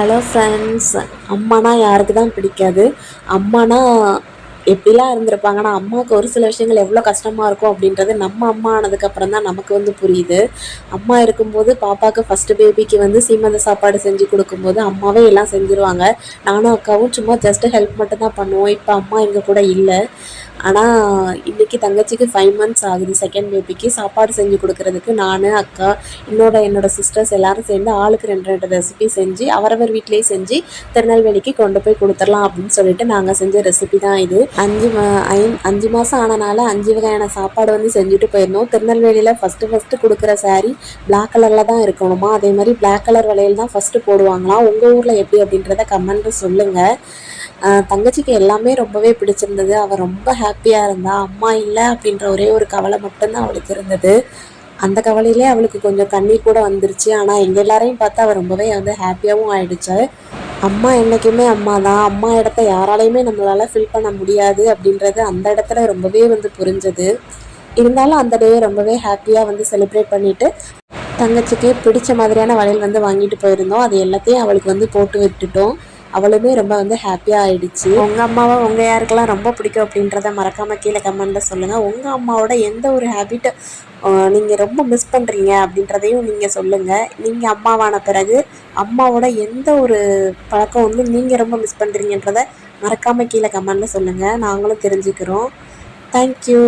Hello friends அம்மானா யாருக்கு தான் பிடிக்காது? அம்மானா எப்படிலாம் இருந்திருப்பாங்கன்னா அம்மாவுக்கு ஒரு சில விஷயங்கள் எவ்வளோ கஷ்டமாக இருக்கும் அப்படின்றது நம்ம அம்மா ஆனதுக்கப்புறம் தான் நமக்கு வந்து புரியுது. அம்மா இருக்கும்போது பாப்பாவுக்கு ஃபஸ்ட்டு பேபிக்கு வந்து சீமந்த சாப்பாடு செஞ்சு கொடுக்கும்போது அம்மாவே எல்லாம் செஞ்சுருவாங்க. நானும் அக்காவும் சும்மா ஜஸ்ட்டு ஹெல்ப் மட்டும் தான் பண்ணுவோம். இப்போ அம்மா எங்கள் கூட இல்லை. ஆனால் இன்றைக்கி தங்கச்சிக்கு ஃபைவ் மந்த்ஸ் ஆகுது. செகண்ட் பேபிக்கு சாப்பாடு செஞ்சு கொடுக்கறதுக்கு நான் அக்கா இன்னோட என்னோடய சிஸ்டர்ஸ் எல்லோரும் சேர்ந்து ஆளுக்கு ரெண்டு ரெண்டு ரெசிபி செஞ்சு அவரவர் வீட்டிலேயே செஞ்சு திருநெல்வேலிக்கு கொண்டு போய் கொடுத்துடலாம் அப்படின்னு சொல்லிட்டு நாங்கள் செஞ்ச ரெசிபி தான் இது. அஞ்சு மா ஐ அஞ்சு மாதம் ஆனனால அஞ்சு வகையான சாப்பாடு வந்து செஞ்சுட்டு போயிருந்தோம். திருநெல்வேலியில் ஃபஸ்ட்டு ஃபஸ்ட்டு கொடுக்குற saree பிளாக் கலரில் தான் இருக்கணுமா? அதே மாதிரி பிளாக் கலர் வளையல் தான் ஃபஸ்ட்டு போடுவாங்களாம். உங்கள் ஊரில் எப்படி அப்படின்றத கமெண்ட்டு சொல்லுங்கள் தங்கச்சிக்கு எல்லாமே ரொம்பவே பிடிச்சிருந்தது. அவள் ரொம்ப ஹாப்பியாக இருந்தா அம்மா இல்லை அப்படின்ற ஒரே ஒரு கவலை மட்டும்தான் அவளுக்கு இருந்தது. அந்த கவலையிலே அவளுக்கு கொஞ்சம் கண்ணீர் கூட வந்துருச்சு. ஆனால் எங்கள் எல்லாரையும் பார்த்து அவள் ரொம்பவே வந்து ஹாப்பியாகவும் ஆயிடுச்சு. அம்மா என்றைக்குமே அம்மா தான். அம்மா இடத்த யாராலையுமே நம்மளால் ஃபில் பண்ண முடியாது அப்படின்றது அந்த இடத்துல ரொம்பவே வந்து புரிஞ்சது. இருந்தாலும் அந்த டே ரொம்பவே ஹாப்பியாக வந்து செலிப்ரேட் பண்ணிவிட்டு தங்கச்சிக்கு பிடிச்ச மாதிரியான வளையல் வந்து வாங்கிட்டு போயிருந்தோம். அது எல்லாத்தையும் அவளுக்கு வந்து போட்டு விட்டுட்டோம். அவளுமே ரொம்ப வந்து ஹாப்பியாக ஆயிடுச்சு. உங்கள் அம்மாவை உங்கள் யாருக்கெல்லாம் ரொம்ப பிடிக்கும் அப்படின்றத மறக்காமல் கீழே கமெண்ட்டில் சொல்லுங்கள் உங்கள் அம்மாவோட எந்த ஒரு ஹேபிட்டை நீங்கள் ரொம்ப மிஸ் பண்ணுறீங்க அப்படின்றதையும் நீங்கள் சொல்லுங்கள் நீங்கள் அம்மாவான பிறகு அம்மாவோட எந்த ஒரு பழக்கம் வந்து நீங்கள் ரொம்ப மிஸ் பண்ணுறீங்கன்றத மறக்காமல் கீழே கமெண்ட்டில் சொல்லுங்கள் நாங்களும் தெரிஞ்சுக்கிறோம். தேங்க்யூ